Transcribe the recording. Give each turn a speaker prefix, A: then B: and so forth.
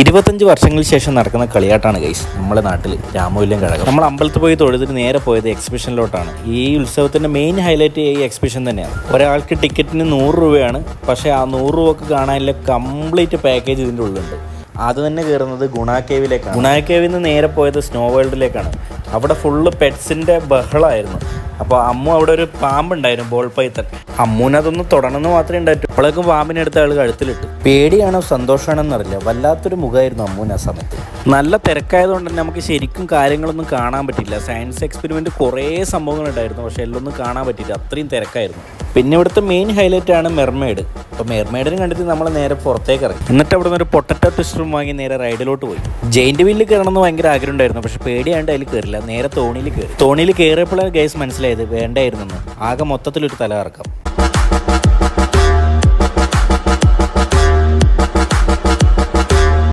A: ഇരുപത്തഞ്ച് വർഷങ്ങൾക്ക് ശേഷം നടക്കുന്ന കളിയാട്ടാണ് ഗൈസ് നമ്മുടെ നാട്ടിൽ രാമൂല്യം കഴകം. നമ്മൾ അമ്പലത്തിൽ പോയി തൊഴുതിന് നേരെ പോയത് എക്സിബിഷനിലോട്ടാണ് ഈ ഉത്സവത്തിന്റെ മെയിൻ ഹൈലൈറ്റ് ഈ എക്സിബിഷൻ തന്നെയാണ്. ഒരാൾക്ക് ടിക്കറ്റിന് നൂറ് രൂപയാണ്. പക്ഷേ ആ നൂറ് രൂപക്ക് കാണാനുള്ള കംപ്ലീറ്റ് പാക്കേജ് ഇതിന്റെ ഉള്ളുണ്ട് അത് തന്നെ കയറുന്നത് ഗുണ കേവിലേക്കാണ്. ഗുണ കേവിൽ നിന്ന് നേരെ പോയത് സ്നോ വേൾഡിലേക്കാണ് അവിടെ ഫുള്ള് പെറ്റ്സിന്റെ ബഹളമായിരുന്നു അപ്പോൾ അമ്മു അവിടെ ഒരു പാമ്പുണ്ടായിരുന്നു ബോൾ പൈത്തൻ അമ്മൂന് അതൊന്ന് തുടണമെന്ന് മാത്രമേ ഉണ്ടായിട്ടു. അപ്പോഴേക്കും പാമ്പിനെ എടുത്ത ആൾ കഴുത്തിലിട്ടു. പേടിയാണോ സന്തോഷമാണെന്ന് അറിയില്ല. വല്ലാത്തൊരു മുഖമായിരുന്നു അമ്മൂന് ആ സമയത്ത്. നല്ല തിരക്കായതുകൊണ്ട് തന്നെ നമുക്ക് ശരിക്കും കാര്യങ്ങളൊന്നും കാണാൻ പറ്റില്ല. സയൻസ് എക്സ്പെരിമെന്റ് കുറേ സംഭവങ്ങളുണ്ടായിരുന്നു പക്ഷേ എല്ലാം കാണാൻ പറ്റില്ല അത്രയും തിരക്കായിരുന്നു. പിന്നെ ഇവിടുത്തെ മെയിൻ ഹൈലൈറ്റ് ആണ് മെർമെയ്ഡ് അപ്പോൾ മെർമേഡിനെ കണ്ടിട്ട് നമ്മൾ നേരെ പുറത്തേക്ക് ഇറങ്ങി. എന്നിട്ട് അവിടെ നിന്ന് ഒരു പൊട്ടറ്റോ ട്വിസ്റ്ററും വാങ്ങി നേരെ റൈഡിലോട്ട് പോയി. ജയിന്റ് വീലിൽ കയറണമെന്ന് ഭയങ്കര ആഗ്രഹം ഉണ്ടായിരുന്നു പക്ഷേ പേടിയാണ്ട് അതിൽ കയറില്ല. നേരെ തോണിയിൽ കയറി. തോണിയിൽ കയറിയപ്പോഴാണ് ഗൈസ് ഇത് വേണ്ടായിരുന്നെന്ന്. ആകെ മൊത്തത്തിലൊരു തലകറക്കം.